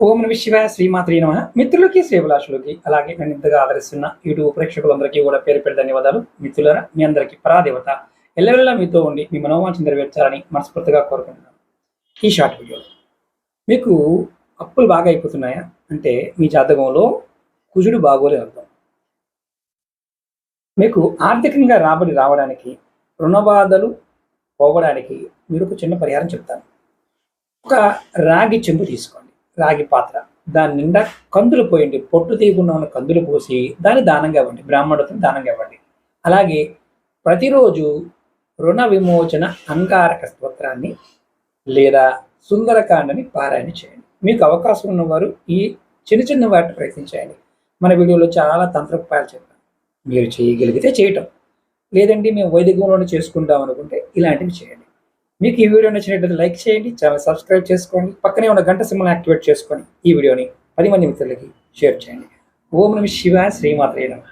ఓం నమ శివాయ శ్రీమాత్రి నమ. మిత్రులకి శ్రీభిలాషులకి అలాగే నేను ఇంతగా ఆదరిస్తున్న యూట్యూబ్ ప్రేక్షకులందరికీ కూడా పేరు పేరు ధన్యవాదాలు. మిత్రులరా మీ అందరికీ పరాదేవత. ఎల్లవెల్లా మీతో ఉండి మీ మనోవాంఛ నెరవేర్చాలని మనస్ఫూర్తిగా కోరుకుంటున్నాను. ఈ షార్ట్ వీడియో మీకు అప్పులు బాగా అయిపోతున్నాయా? అంటే మీ జాతకంలో కుజుడు బాగోలే అర్థం. మీకు ఆర్థికంగా రాబడి రావడానికి రుణ బాధలు పోవడానికి మీరు ఒక చిన్న పరిహారం చెప్తాను. ఒక రాగి చెంబు తీసుకోండి. రాగి పాత్ర. దాని నిండా కందులు పోయండి. పొట్టు తీయకుండా ఉన్న కందులు పోసి దాన్ని దానంగా ఇవ్వండి. బ్రాహ్మణుడితో దానంగా ఇవ్వండి. అలాగే ప్రతిరోజు రుణ విమోచన అంగారక స్తోత్రాన్ని లేదా సుందరకాండని పారాయణ చేయండి. మీకు అవకాశం ఉన్నవారు ఈ చిన్న చిన్న వాటిని ప్రయత్నించండి మన వీడియోలో చాలా తంత్రోపాయాలు చెప్పాను. మీరు చేయగలిగితే చేయటం. లేదండి మేము వైదికంలోనే చేసుకుంటాం అనుకుంటే ఇలాంటివి చేయండి. మీకు ఈ వీడియో నచ్చినట్లయితే లైక్ చేయండి ఛానల్ సబ్స్క్రైబ్ చేసుకోండి పక్కనే ఉన్న గంట సింబల్ యాక్టివేట్ చేసుకొని ఈ వీడియోని పది మంది మిత్రులకి షేర్ చేయండి. ఓం నమ శివ శ్రీమాత్రే నమ.